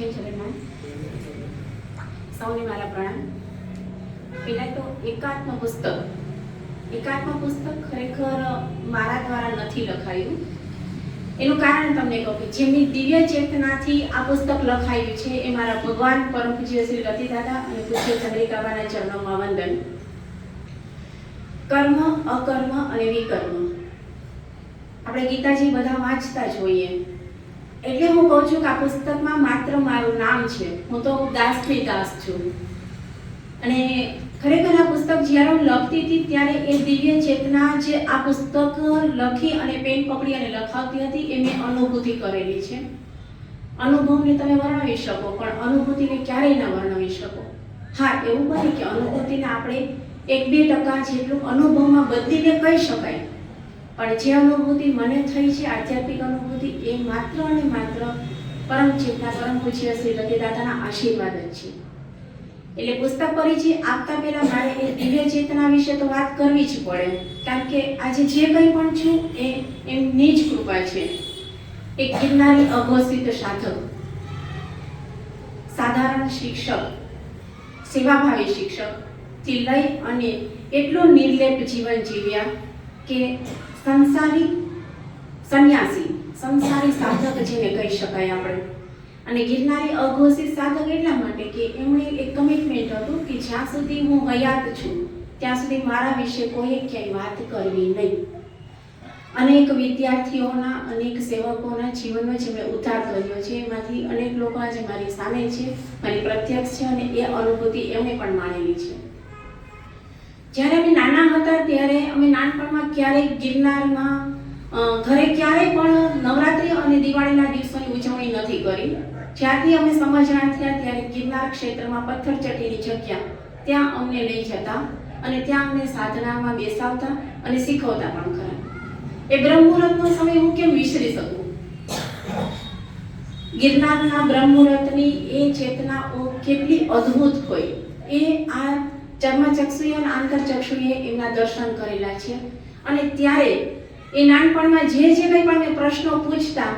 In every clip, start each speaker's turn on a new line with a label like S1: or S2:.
S1: જય જગન્નાથ. સૌને મારા પ્રણામ. પહેલાં તો એકાત્મ પુસ્તક. એકાત્મ પુસ્તક ખરેખર મારા દ્વારા નથી લખાયું. એનું કારણ તમને કહું કે જેમની દિવ્ય ચેતનાથી આ પુસ્તક લખાયું છે એ મારા ભગવાન પરમ પૂજ્ય શ્રી રતિ દાદા અને પૂજ્ય ચંદ્રિકાબાના ચરણોમાં વંદન. કર્મ, અકર્મ અને વિકર્મ. આપણે ગીતાજી બધા વાંચતા જ હોઈએ. એટલે હું કહું છું કે આ પુસ્તકમાં માત્ર મારું નામ છે. હું તો દાસની દાસ છું. અને ખરેખર આ પુસ્તક જ્યારે હું લખતી હતી ત્યારે એ દિવ્ય ચેતના જે આ પુસ્તક લખી અને પેન પકડી અને લખાવતી હતી એ મેં અનુભૂતિ કરેલી છે. અનુભવને તમે વર્ણવી શકો, પણ અનુભૂતિને ક્યારેય ના વર્ણવી શકો. હા, એવું બને કે અનુભૂતિને આપણે એક બે ટકા જેટલું અનુભવમાં બદલીને કહી શકાય. પણ જે અનુભૂતિ મને થઈ છે, આધ્યાત્મિક અનુભૂતિ એ માત્ર અને માત્ર પરમ ચેતના, પરમ પૂજ્ય શ્રી રતિદાદાના આશીર્વાદ જ છે. એટલે પુસ્તક પરિચય આપતા પહેલા મારે એ દિવ્ય ચેતના વિશે તો વાત કરવી જ પડે, કારણ કે આજે જે કંઈ પણ છું એ એમની જ કૃપા છે. એક ગિરનારી અઘોષિત સાધક, સાધારણ શિક્ષક, સેવાભાવી શિક્ષક, થી લઈ અને એટલું નિર્લેપ જીવન જીવ્યા કે સંસારી સંન્યાસી સાધક જેને કહી શકાય આપણે. અને ગિરનારી અઘોષિત સાધક એટલા માટે કે એમણે એક કમિટમેન્ટ હતું કે જ્યાં સુધી હું હયાત છું, ત્યાં સુધી મારા વિશે કોઈ ક્યાંય વાત કરવી નહીં. અનેક વિદ્યાર્થીઓના, અનેક સેવકોના જીવનનો જે મેં ઉદ્ધાર કર્યો છે. એમાંથી અનેક લોકો આજે મારી સામે છે, મારી પ્રત્યક્ષ છે અને એ અનુભૂતિ એમણે પણ માણેલી છે. જ્યારે અમે નાના હતા ત્યારે અમે નાનપણમાં ક્યારેય ગિરનારમાં ઘરે ક્યારેય પણ નવરાત્રી અને દિવાળીના દિવસોની ઉજવણી નથી કરી. જ્યારથી અમે સમજણા થયા ત્યારે ગિરનાર ક્ષેત્રમાં પથ્થર ચટીની જગ્યા ત્યાં અમને લઈ જતા અને ત્યાં અમને સાધનામાં બેસાવતા અને શીખવતા પણ ખરા. એ બ્રહ્મુહૂર્તનો સમય હું કેમ વિસરી શકું? ગિરનારના બ્રહ્મુહૂર્તની એ ચેતનાઓ કેટલી અદ્ભુત હોય. એ આ ચર્મચક્ષુએ અને આંતરચક્ષુએ એમના દર્શન કરેલા છે. અને ત્યારે એ નાનપણમાં જે જે કંઈ પણ મેં પ્રશ્નો પૂછતા,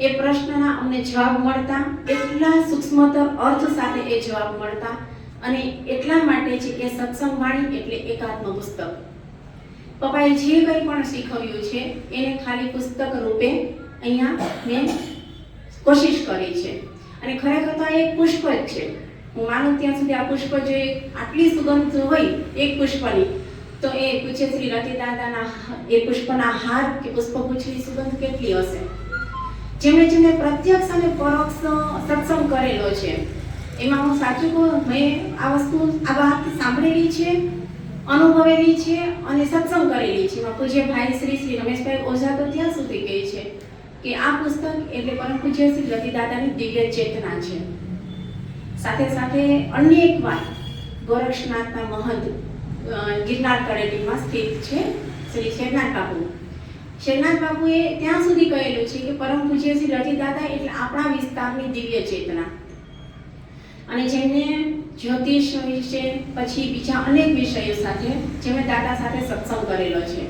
S1: એ પ્રશ્નના અમને જવાબ મળતા, એટલા સૂક્ષ્મતર અર્થ સાથે એ જવાબ મળતા અને એટલા માટે છે કે સત્સંગ વાણી એટલે એકાત્મ પુસ્તક. પપ્પાએ જે કંઈ પણ શીખવ્યું છે, એને ખાલી પુસ્તક રૂપે અહીંયા મેં કોશિશ કરી છે. અને ખરેખર તો આ એક પુષ્પ જ છે. હું માનું ત્યાં સુધી આ પુષ્પ જે આટલી સુગંધ હોય, એક પુષ્પની તો એ પૂછે શ્રી રતિ દાદાના એ પુષ્પના હાર કે પુષ્પગુચ્છની સુગંધ કેટલી હશે? જેમણે જેમણે પ્રત્યક્ષ અને પરોક્ષ સત્સંગ કરેલો છે, એમાં હું સાચું કહું, મેં આ વસ્તુ, આ વાત સાંભળેલી છે, અનુભવેલી છે અને સત્સંગ કરેલી છે. એમાં પૂજ્ય ભાઈ શ્રી શ્રી રમેશભાઈ ઓઝા તો ત્યાં સુધી કહે છે કે આ પુસ્તક એટલે પરમ પૂજ્ય શ્રી રતિ દાદાની દિવ્ય ચેતના છે. સાથે સાથે અન્ય એક વાત, ગોરક્ષનાથના મહંત ગિરનાર તળેટીમાં સ્થિત છે શ્રી શેરનાથ બાપુ. શેરનાથ બાપુએ ત્યાં સુધી કહેલું છે કે પરમ પૂજ્ય શ્રી રતિ એટલે આપણા વિસ્તારની દિવ્ય ચેતના. અને જેમને જ્યોતિષ વિશે પછી બીજા અનેક વિષયો સાથે જેમણે દાદા સાથે સત્સંગ કરેલો છે.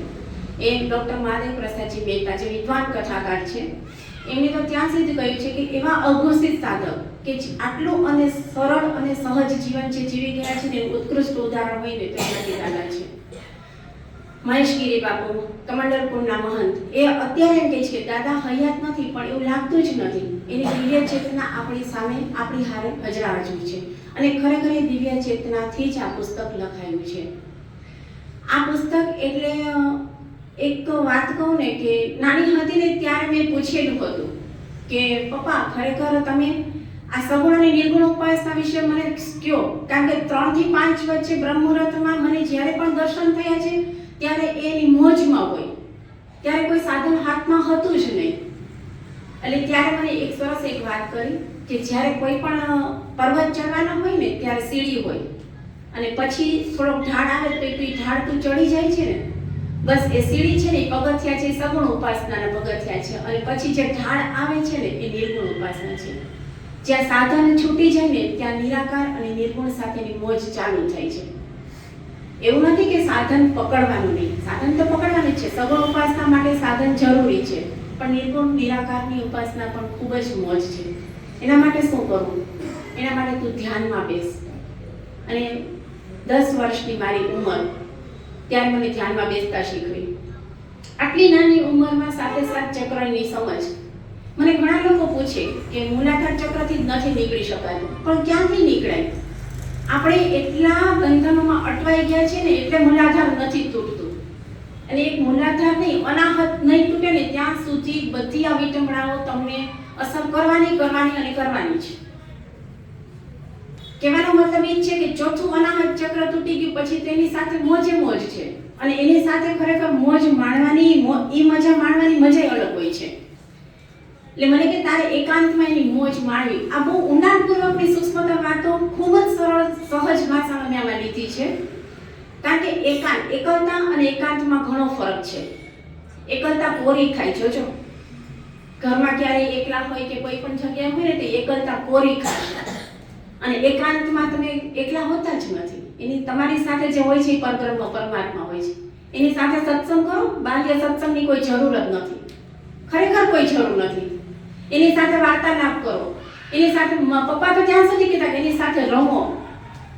S1: એ ડૉક્ટર મહાદેવ પ્રસાદજી મહેતા જે વિદ્વાન કથાકાર છે, એમણે તો ત્યાં સુધી કહ્યું છે કે એવા અઘોષિત સાધક કે આટલું અને સરળ અને સહજ જીવન જે જીવી ગયા છે ને એનું ઉત્કૃષ્ટ ઉદાહરણ હોય ને તો એનાથી દાદા છે. મહેશગીરી બાપુ કમંડલપુરના મહંત, એ અત્યારે કહે છે કે દાદા હયાત નથી, પણ એવું લાગતું જ નથી. એની દિવ્ય ચેતના આપણી સામે, આપણી હારે હજરાજવી છે. અને ખરેખર એ દિવ્ય ચેતનાથી જ આ પુસ્તક લખાયું છે. આ પુસ્તક એટલે એક વાત કહું ને કે નાની હતી ને ત્યારે મેં પૂછેલું હતું કે, પપ્પા, ખરેખર તમે આ સગુણ અને નિર્ગુણ ઉપાસના વિશે મને કયો? કારણ કે ત્રણથી પાંચ વચ્ચે બ્રહ્મુહૂર્તમાં મને જ્યારે પણ દર્શન થયા છે, ત્યારે એની મોજમાં હોય. ત્યારે કોઈ સાધન હાથમાં હતું જ નહીં. એટલે ત્યારે મને એક સરસ એક વાત કરી કે જ્યારે કોઈ પણ પર્વત ચડવાના હોય ને, ત્યારે સીડી હોય. અને પછી થોડોક ઢાળ આવે તો એ ઢાળ તું ચડી જાય છે ને. બસ એ સીડી છે ને પગથિયા છે, સગુણ ઉપાસનાના પગથિયા છે. અને પછી જે ઢાળ આવે છે ને, એ નિર્ગુણ ઉપાસના છે. જ્યાં સાધન છૂટી જાય ને ત્યાં નિરાકાર અને નિર્ગુણ સાથેની મોજ ચાલુ થાય છે. એવું નથી કે સાધન પકડવાનું નહીં. સાધન તો પકડવાનું જ છે. સગુણ ઉપાસના માટે સાધન જરૂરી છે. પણ નિર્ગુણ નિરાકારની ઉપાસના પણ ખૂબ જ મોજ છે. એના માટે શું કરવું? એના માટે તું ધ્યાનમાં બેસ. અને દસ વર્ષની મારી ઉંમર ત્યારે મને ધ્યાનમાં બેસતા શીખવી. આટલી નાની ઉંમરમાં સાથે સાત ચક્રની સમજ મને ઘણા લોકો પૂછે કે મૂલાધાર ચક્રથી જ નથી નીકળી શકાયું. પણ ક્યાંથી નીકળાય? આપણે એટલા બંધનોમાં અટવાઈ ગયા છે ને એટલે મૂલાધાર નથી તૂટતું. અને એક મૂલાધાર નહીં અનાહત નહીં તૂટે ને ત્યાં સુધી બધી આ વિટંબણાઓ તમને અસર કરવાની કરવાની અને કરવાની છે કહેવાનો મતલબ એ છે કે ચોથું અનાહત ચક્ર તૂટી ગયું પછી તેની સાથે મોજે મોજ છે. અને એની સાથે ખરેખર મોજ માણવાની એ મજા માણવાની મજા અલગ હોય છે. એટલે મને કે તારે એકાંતમાં એની મોજ માણવી. આ બહુ ઊંડાણપૂર્વકની સૂક્ષ્મતા વાતો ખૂબ જ સરળ, સહજ ભાષામાં મેં આમાં લીધી છે. કારણ કે એકાંત, એકલતા અને એકાંતમાં ઘણો ફરક છે. એકલતા કોરી ખાય જોજો ઘરમાં ક્યારેય એકલા હોય કે કોઈ પણ જગ્યાએ હોય ને તે એકલતા કોરી ખાય અને એકાંતમાં તમે એકલા હોતા જ નથી. એની તમારી સાથે જે હોય છે એ પરબ્રહ્મ, પરમાત્મા હોય છે. એની સાથે સત્સંગ કરો, બાહ્ય સત્સંગની કોઈ જરૂર જ નથી. ખરેખર કોઈ જરૂર નથી. એની સાથે વાર્તાલાપ કરો. એની સાથે પપ્પા તો ત્યાં સુધી કહેતા એની સાથે રમો.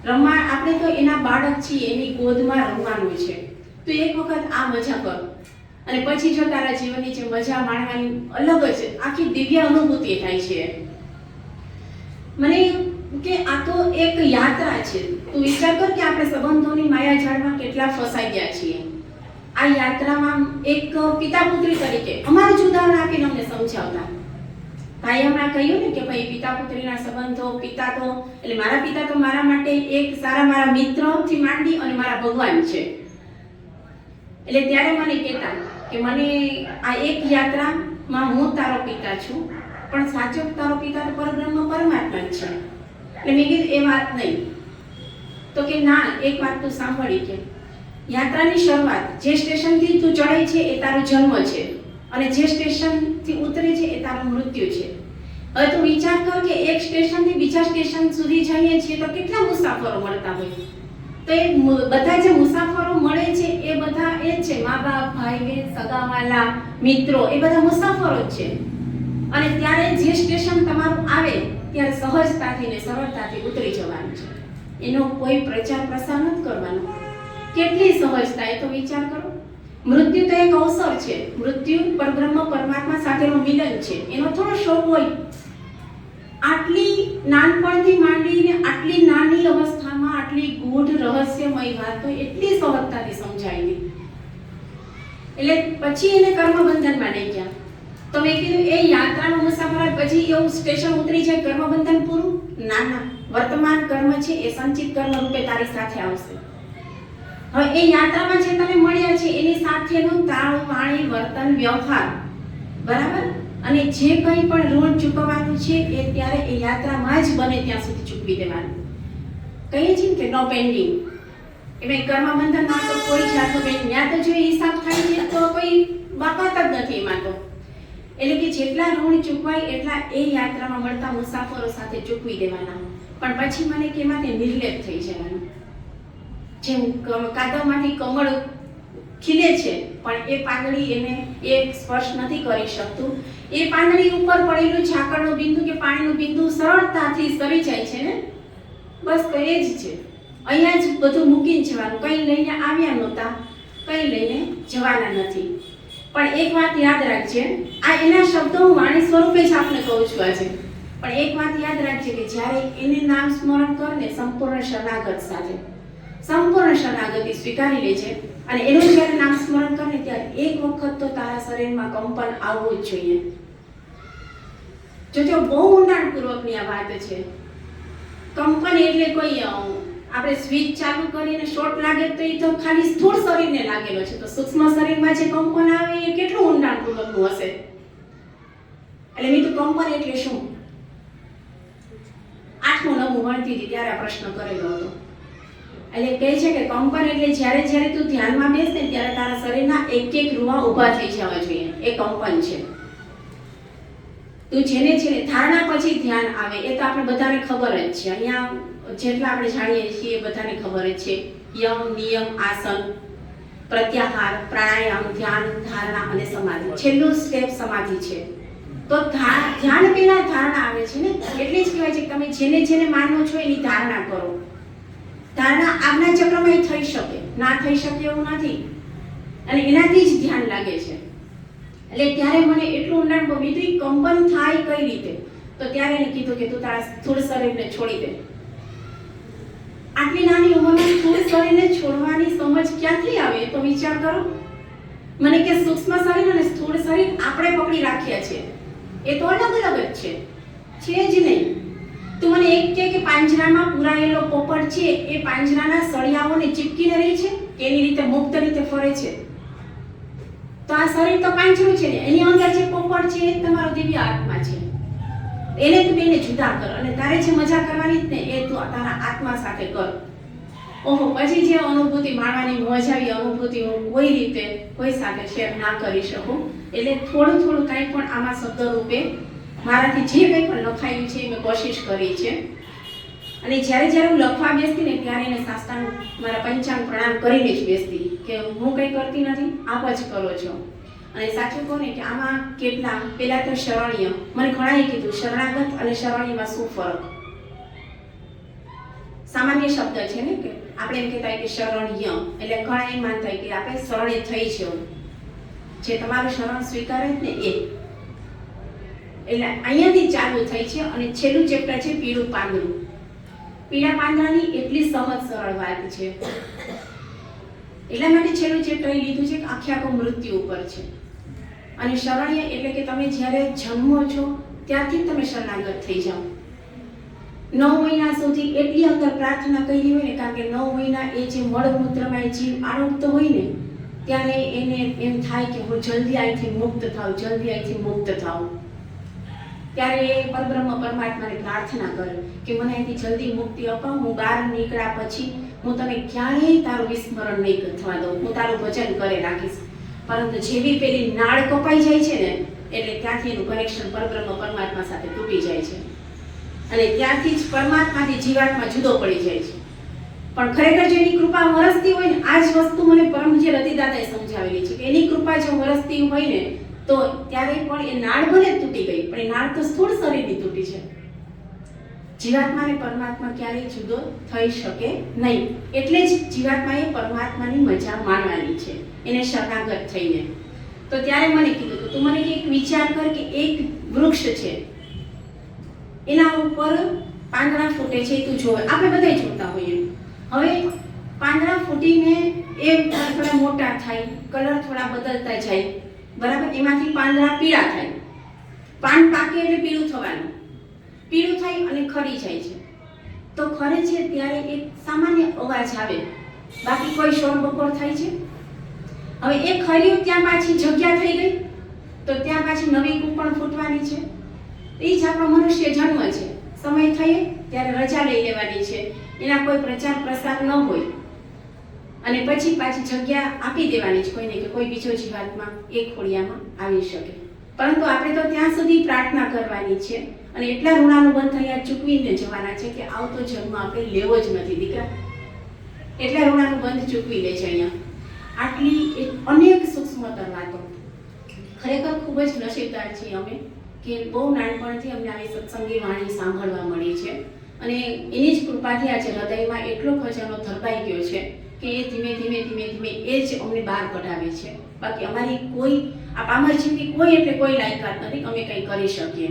S1: રમવા આપણે તો એના બાળક છીએ, એની ગોદમાં રમવાનું છે. તો એક વખત આ મજા કરો. અને પછી જો તારા જીવનની જે મજા માણવાની અલગ જ આખી દિવ્ય અનુભૂતિ થાય છે. મને કે આ તો એક યાત્રા છે. તું વિચાર કર કે આપણે સંબંધોની માયાજાળમાં કેટલા ફસાઈ ગયા છીએ. આ યાત્રામાં એક પિતા પુત્રી તરીકે અમારું જ ઉદાહરણ આપીને અમને સમજાવતા. ભાઈ હમણાં કહ્યું ને કે ભાઈ પિતા પુત્રીના સંબંધો, પિતા તો, એટલે મારા પિતા તો મારા માટે એક સારા મારા મિત્રોથી માંડી અને મારા ભગવાન છે. એટલે ત્યારે મને કહેતા કે મને આ એક યાત્રામાં હું તારો પિતા છું, પણ સાચો તારો પિતા તો પરબ્રહ્મ પરમાત્મા જ છે. એટલે મેં કીધું, એ વાત નહીં. તો કે ના, એક વાત તું સાંભળી કે યાત્રાની શરૂઆત જે સ્ટેશનથી તું ચડે છે એ તારો જન્મ છે. અને જે સ્ટેશનથી ઉતરે છે એ તારું મૃત્યુ છે. હવે તું વિચાર કર કે એક સ્ટેશનથી બીજા સ્ટેશન સુધી જઈએ છીએ તો કેટલા મુસાફરો મળતા હોય? તો એ બધા જે મુસાફરો મળે છે એ બધા એ જ છે. મા બાપ ભાઈ બહેન સગાવાલા, મિત્રો, એ બધા મુસાફરો જ છે. અને ત્યારે જે સ્ટેશન તમારું આવે, ત્યારે સહજતાથી ને સરળતાથી ઉતરી જવાનું છે. એનો કોઈ પ્રચાર પ્રસાર નથી કરવાનો. કેટલી સહજતા એ તો વિચાર કરો. મૃત્યુ તો એક અવસર છે. મૃત્યુ પરબ્રહ્મ પરમાત્મા સાથેનું મિલન છે. એનો થોડો શોખ હોય. આટલી નાનપણથી માંડીને આટલી નાની અવસ્થામાં, આટલી ગૂઢ રહસ્યમય વાતો એટલી સહજતાથી સમજાયેલી એટલે પછી એને કર્મબંધનમાં લઈ ગયા. તો મેં કીધું, એ યાત્રાનો મુસાફર પછી એવું સ્ટેશન ઉતરી જાય, કર્મબંધન પૂરું? ના ના. વર્તમાન કર્મ છે, એ સંચિત કર્મ રૂપે તારી સાથે આવશે. હવે એ યાત્રામાં જે તમે મળ્યા છે, એની સાથેનું તાળું વાણી વર્તન, વ્યવહાર. બરાબર? અને જે કંઈ પણ ઋણ ચૂકવવાનું છે, એ ત્યારે એ યાત્રામાં જ બને ત્યાં સુધી ચૂકવી દેવાનું. કહીએ છીએ કે નો પેન્ડિંગ એ ભાઈ કર્મબંધનમાં તો કોઈ જાતનો પેન્ડિંગ ત્યાં તો જો હિસાબ થાય છે, તો કોઈ બાકાત જ નથી એમાં તો. એટલે કે જેટલા ઋણ ચૂકવાય, એટલા એ યાત્રામાં મળતા મુસાફરો સાથે ચૂકવી દેવાના. પણ પછી મને કે એમાંથી નિર્લેપ થઈ જવાનું. જેમ કાદવમાંથી કમળ ખીલે છે, પણ એ પાંદડી એને એ સ્પર્શ નથી કરી શકતું. એ પાંદડી ઉપર પડેલું ઝાકળનું બિંદુ કે પાણીનું બિંદુ સરળતાથી સરી જાય છે ને? બસ તો એ જ છે. અહીંયા જ બધું મૂકીને જવાનું. કંઈ લઈને આવ્યા નહોતા. કંઈ લઈને જવાના નથી. પણ એક વાત યાદ રાખજે, આ એના શબ્દો હું વાણી સ્વરૂપે જ આપને કહું છું આજે. પણ એક વાત યાદ રાખજે કે જ્યારે એને નામ સ્મરણ કરને સંપૂર્ણ શરણાગત સાથે. સંપૂર્ણ શરણાગતિ સ્વીકારી લે છે અને એનું જ્યારે નામ સ્મરણ કરે ત્યારે એક વખત તો તારા શરીરમાં કંપન આવવું જ જોઈએ. જોજો, બહુ ઊંડાણપૂર્વકની આ વાત છે. કંપન એટલે કોઈ આપણે સ્વિચ ચાલુ કરીને શોર્ટ લાગે તો એ તો ખાલી સ્થૂળ શરીરને લાગેલો છે. તો સૂક્ષ્મ શરીરમાં જે કંપન આવે એ કેટલું ઊંડાણપૂર્વકનું હશે? એટલે મેં તો કંપન એટલે શું? આઠમું નવમું ભણતી હતી ત્યારે આ પ્રશ્ન કરેલો હતો. એટલે કહે છે કે કંપન એટલે જ્યારે જ્યારે તું ધ્યાનમાં બેસ ને ત્યારે તારા શરીરના એક એક રૂવા ઊભા થઈ જવા જોઈએ. એ કંપન છે. તું જેને છે ને ધારણા પછી ધ્યાન આવે, એ તો આપણે બધાને ખબર જ છે. અહીંયા જેટલા આપણે જાણીએ છીએ એ બધાને ખબર જ છે. યમ, નિયમ, આસન, પ્રત્યાહાર, પ્રાણાયામ, ધ્યાન, ધારણા અને સમાધિ. છેલ્લું સ્ટેપ સમાધિ છે. તો ધ્યાન પહેલા ધારણા આવે છે ને? એટલે જ કહેવાય છે કે તમે જેને જેને માનો છો એની ધારણા કરો. ધારણા આજ્ઞા ચક્રમાં એ થઈ શકે. ના થઈ શકે એવું નથી. અને એનાથી જ ધ્યાન લાગે છે. એટલે ત્યારે મને એટલું ઊંડાણ હતું કંપન થાય કઈ રીતે? તો ત્યારે એને કીધું કે તું તારા સ્થૂળ શરીરને છોડી દે. આટલી નાની ઉંમરમાં સ્થૂળ શરીરને છોડવાની સમજ ક્યાંથી આવે તો વિચાર કરો. મને કે સૂક્ષ્મ શરીર અને સ્થૂળ શરીર આપણે પકડી રાખ્યા છે. એ તો અલગ અલગ જ છે. છે જ નહીં. તું મને એક કે કે પાંજરામાં પુરાયેલો પોપટ છે, એ પાંજરાના સળિયાઓને ચીપકીને રહી છે કે એની રીતે મુક્ત રીતે ફરે છે. તો આ શરીર તો પાંજરું છે ને, એની અંદર જે પોપટ છે, એ તમારો દિવ્ય આત્મા છે. એને તું બેને જુદા કર અને તારે જે મજા કરવાની જ ને, એ તું તારા આત્મા સાથે કર. ઓહો, પછી જે અનુભૂતિ માણવાની મજા આવી, અનુભૂતિ હું કોઈ રીતે કોઈ સાથે શેર ના કરી શકું. એટલે થોડું થોડું કાંઈ પણ આમાં શબ્દ રૂપે મારાથી જે કંઈ પણ લખાયું છે એ મેં કોશિશ કરી છે. અને જ્યારે જ્યારે હું લખવા બેસતી ને ત્યારે એને સાસ્તાનું મારા પંચાંગ પ્રણામ કરીને જ બેસતી કે હું કંઈ કરતી નથી, આપ જ કરો છો. અને સાચું કહું ને કે આમાં કેટલા, પહેલાં તો શરણ્ય. મને ઘણાએ કીધું, શરણાગત અને શરણ્યમાં શું ફરક? સામાન્ય શબ્દ છે ને કે આપણે એમ કહેતા હોય કે શરણ્ય. એટલે ઘણા એમ માનતા કે આપણે શરણે થઈ છે જે તમારું શરણ સ્વીકારે ને એ. એટલે અહીંયાથી ચાલુ થઈ છે અને છેલ્લું ચેપ્ટર છે પીળું પાંદડું. પીળા પાંદડાની એટલી સહજ સરળ વાત છે. એટલા માટે છેલ્લું ચેપ્ટર એ લીધું છે કે આખે આખું મૃત્યુ ઉપર છે. અને શરણ્ય એટલે કે તમે જ્યારે જન્મો છો ત્યારથી તમે શરણાગત થઈ જાઓ. નવ મહિના સુધી એટલી અંદર પ્રાર્થના કરી હોય ને, કારણ કે નવ મહિના એ જે મળમૂત્રમાં એ જીવ આરોગતો હોય ને, ત્યારે એને એમ થાય કે હું જલ્દી અહીંથી મુક્ત થાવ જલ્દી અહીંથી મુક્ત થાઉં. ત્યારે એ પરબ્રહ્મ પરમાત્માને પ્રાર્થના કરે કે મને અહીંથી જલ્દી મુક્તિ અપાવ હું બહાર નીકળ્યા પછી હું તને ક્યારેય તારું વિસ્મરણ નહીં થવા દઉં. હું તારું ભજન કરે રાખીશ પરંતુ જેવી પેલી નાળ કપાઈ જાય છે ને, એટલે ત્યાંથી એનું કનેક્શન પરબ્રહ્મ પરમાત્મા સાથે તૂટી જાય છે. અને ત્યાંથી જ પરમાત્માથી જીવાત્મા જુદો પડી જાય છે. પણ ખરેખર જો એની કૃપા વરસતી હોય ને, આ જ વસ્તુ મને પરમ જે રતિદાતાએ સમજાવેલી છે કે એની કૃપા જો વરસતી હોય ને તો ત્યારે પણ એ નાળ ભલે તૂટી ગઈ, પણ એ નાળ તો સ્થૂળ શરીરની તૂટી છે. જીવાત્મા અને પરમાત્મા ક્યારેય જુદો થઈ શકે નહીં. એટલે જ જીવાત્માએ પરમાત્માની મજા માણવાની છે, એને શરણાગત થઈને. તો ત્યારે મને કીધું તું મને એક વિચાર કર કે એક વૃક્ષ છે. એના ઉપર પાંદડા ફૂટે છે તું જોવે. આપણે બધા જોતા હોઈએ. હવે પાંદડા ફૂટીને એ થોડા મોટા થાય, કલર થોડા બદલતા જાય બરાબર? એમાંથી પાંદડા પીળા થાય. પાન પાકે એટલે પીળું થવાનું. પીળું થાય અને ખરી જાય છે. તો ખરે છે ત્યારે એક સામાન્ય અવાજ આવે. બાકી કોઈ શોર બપોર થાય છે? હવે એ ખર્યું ત્યાં પાછી જગ્યા થઈ ગઈ. તો ત્યાં પાછી નવી કૂપણ ફૂટવાની છે. એ જ આપણો મનુષ્ય જન્મ છે. સમય થઈએ ત્યારે રજા લઈ લેવાની છે. એના કોઈ પ્રચાર પ્રસાર ન હોય. અને પછી પાછી જગ્યા આપી દેવાની છે કોઈને કે કોઈ બીજો જીવાતમાં એ ખોડિયામાં આવી શકે. પરંતુ આપણે તો ત્યાં સુધી પ્રાર્થના કરવાની છે અને એટલા ઋણાનુબંધ થયા ચૂકવીને જવાના છે કે આવતો જન્મ આપણે લેવો જ નથી, દીકરા. એટલા ઋણાનુબંધ ચૂકવી લે છે અહીંયા. આટલી એક અનેક સૂક્ષ્મતર વાતો. ખરેખર ખૂબ જ નસીબદાર છીએ અમે કે બહુ નાનપણથી અમને આવી સત્સંગી વાણી સાંભળવા મળી છે. અને એની જ કૃપાથી આજે હૃદયમાં એટલો ખજાનો ધરબાઈ ગયો છે કે એ ધીમે ધીમે ધીમે ધીમે એ જ અમને બહાર કઢાવે છે. બાકી અમારી કોઈ, આ પામરજીની કોઈ એટલે કોઈ લાયકાત નથી, અમે કંઈ કરી શકીએ.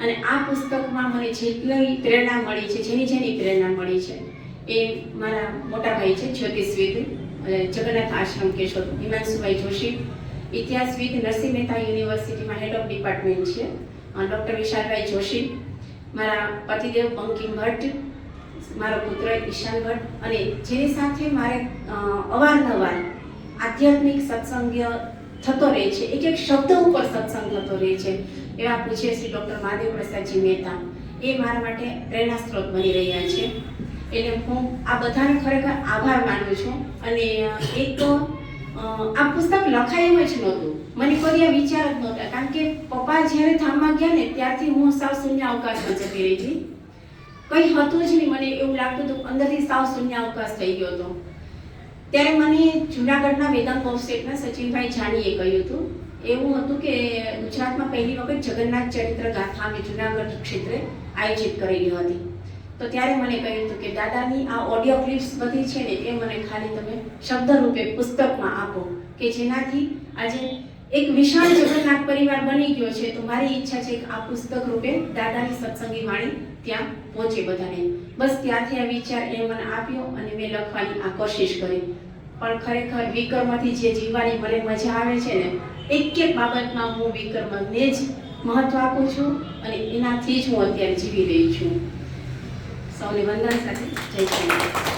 S1: અને આ પુસ્તકમાં મને જેટલી પ્રેરણા મળી છે, જેની જેની પ્રેરણા મળી છે, એ મારા મોટા ભાઈ છે જ્યોતિષવિદ જગન્નાથ આશ્રમ કેશોદ, હિમાંશુભાઈ જોશી, ઇતિહાસવિદ નરસિંહ મહેતા યુનિવર્સિટીમાં હેડ ઓફ ડિપાર્ટમેન્ટ છે ડૉક્ટર વિશાલભાઈ જોશી, મારા પતિદેવ બંકિમ ભટ્ટ મારો પુત્ર ઈશાન ભટ્ટ અને જેની સાથે મારે અવારનવાર આધ્યાત્મિક સત્સંગ થતો રહે છે, એક એક શબ્દ ઉપર સત્સંગ થતો રહે છે, એવા પૂછે શ્રી ડૉક્ટર મહાદેવ પ્રસાદજી મહેતા. એ મારા માટે પ્રેરણા સ્ત્રોત બની રહ્યા છે. એટલે હું આ બધાને ખરેખર આભાર માનું છું અને એક આ પુસ્તક લખાય જ નહોતું. મને કોઈ આ વિચાર જ નહોતા. કારણ કે પપ્પા જ્યારે ધામમાં ગયા ને ત્યારથી હું સાવ શૂન્ય અવકાશમાં જતી રહી હતી. કંઈ હતું જ નહીં. મને એવું લાગતું હતું અંદરથી સાવ શૂન્ય અવકાશ થઈ ગયો હતો. ત્યારે મને જુનાગઢના વેદાંત ઓફસેટના સચિનભાઈ જાનીએ કહ્યું હતું. એવું હતું કે ગુજરાતમાં પહેલી વખત જગન્નાથ ચરિત્ર ગાથા અમે જુનાગઢ ક્ષેત્રે આયોજિત કરેલી હતી. તો ત્યારે મને કહ્યું હતું કે, દાદાની આ ઓડિયો ક્લિપ્સ બધી છે ને, એ મને ખાલી તમે શબ્દ રૂપે પુસ્તકમાં આપો કે જેનાથી આજે એક વિશાળ જગન્નાથ પરિવાર બની ગયો છે, તો મારી ઈચ્છા છે કે આ પુસ્તક રૂપે દાદાની સત્સંગી વાણી ત્યાં પહોંચે બધાને. બસ ત્યાંથી આ વિચાર એ મને આપ્યો અને મેં લખવાની આ કોશિશ કરી. પણ ખરેખર વિક્રમથી જે જીવવાની મને મજા આવે છે ને, એક એક બાબતમાં હું વિક્રમને જ મહત્વ આપું છું અને એનાથી જ હું અત્યારે જીવી રહી છું. સૌને વંદન સાથે જય શ્રી